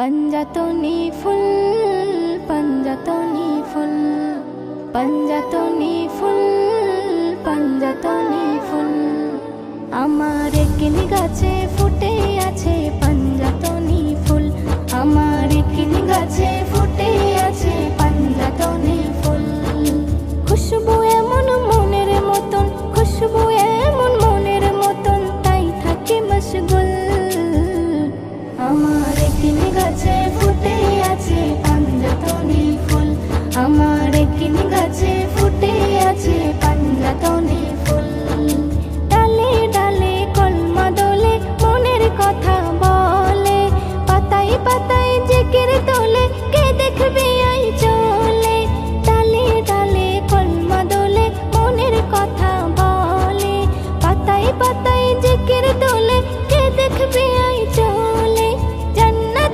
পঞ্জতনি ফুল পঞ্জতনি ফুল পঞ্জতনি ফুল পঞ্জতনি ফুল। আমার একনি গাছে ফুটে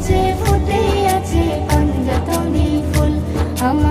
আছে ফুটে আছে পাঞ্জাতনি ফুল। আমার